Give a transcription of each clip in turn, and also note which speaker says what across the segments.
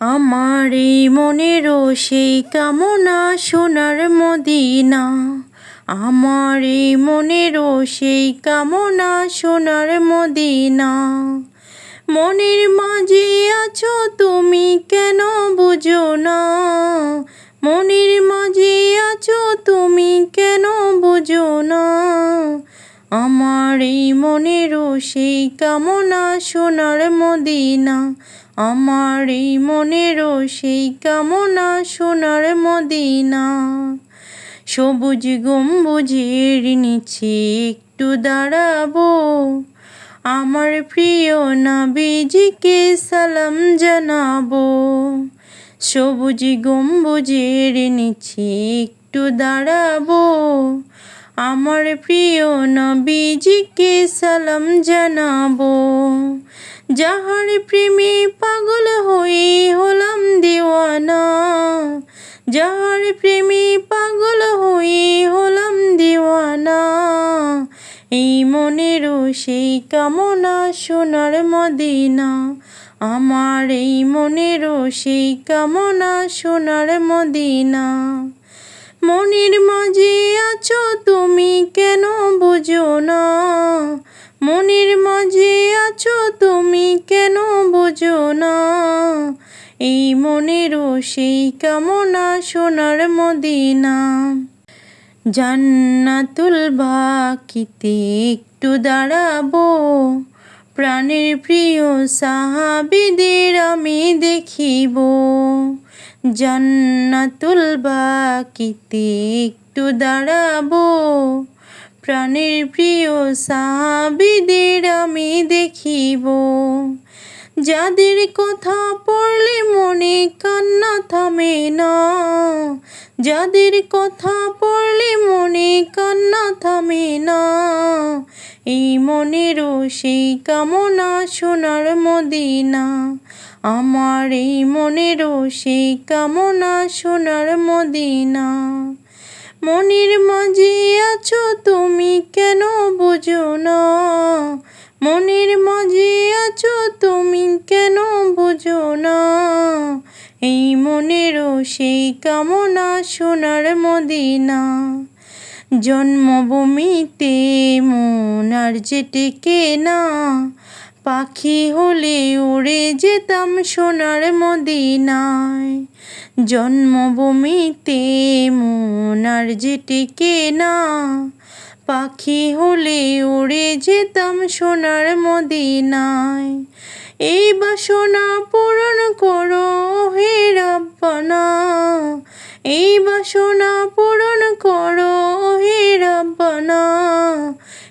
Speaker 1: আমার এই মনেরও সেই কামনা সোনার মদিনা। আমার এই মনেরও সেই কামনা সোনার মদিনা। মনের মাঝে আছো তুমি কেন বুঝো না? মনের মাঝে আছো তুমি কেন বুঝো না? আমার এই মনেরও সেই কামনা সোনার মদিনা। আমার এই মনেরও সেই কামনা সোনার মদিনা। সবুজ গম্বুজের নিচে একটু দাঁড়াবো। আমার প্রিয় নাবিজিকে সালাম জানাব। সবুজ গম্বুজের নিচে একটু দাঁড়াবো। আমার প্রিয় নবীজিকে সালাম জানাব। যাহার প্রেমে পাগল হয়ে হলাম দেওয়ানা। যাহার প্রেমে পাগল হয়ে হলাম দেওয়ানা। এই মনেরও সেই কামনা সোনার মদিনা। আমার এই মনেরও সেই কামনা সোনার মদিনা। মনের মাঝে আছো তুমি কেন বুঝো না? মনের মাঝে আছো তুমি কেন বুঝো না? এই মনেরও সেই কামনা সোনার মদিনা। জান্নাতুল বাকিতে একটু দাঁড়াবো। প্রাণের প্রিয় সাহাবিদের আমি দেখিব। জান্নাতুল বাকিতে একটু দাঁড়াবো। প্রাণের প্রিয় সাহাবিদের আমি দেখিব। যাদের কথা পড়লে মনে কান্না থামে না। যাদের কথা পড়লে মনে কান্না থামে না। এই মনেরও সেই কামনা সোনার মদিনা। আমার এই মনেরও সেই কামনা সোনার মদিনা। মনের মাঝে আছো তুমি কেন বুঝো না? মনের মাঝে আছো তুমি কেন বুঝো না? এই মনেরও সেই কামনা সোনার মদিনা। জন্মভূমিতে মন আর যেটেকে না পাখি হলে উড়ে যেতাম সোনার মদিনায়। জন্মভূমিতে মন আর যেটেকে না পাখি হলে উড়ে যেতাম সোনার মদিনায়। এই বাসনা পূরণ করো হে রাব্বানা। এই বাসনা পূরণ করো হে রাব্বানা।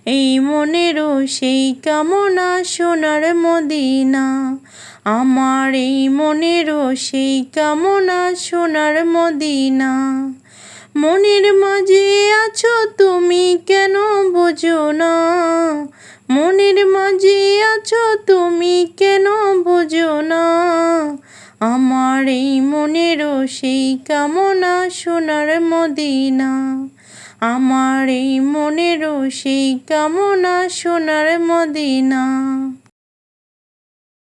Speaker 1: এই মনেরও সেই কামনা সোনার মদিনা। আমার এই মনেরও সেই কামনা সোনার মদিনা। মনের মাঝে আছো তুমি কেন বোঝো না? মনের মাঝে আছো তুমি কেন বোঝো না? আমার এই মনেরও সেই কামনা সোনার মদিনা। আমার এই মনেরও সেই কামনা সোনার মদিনা।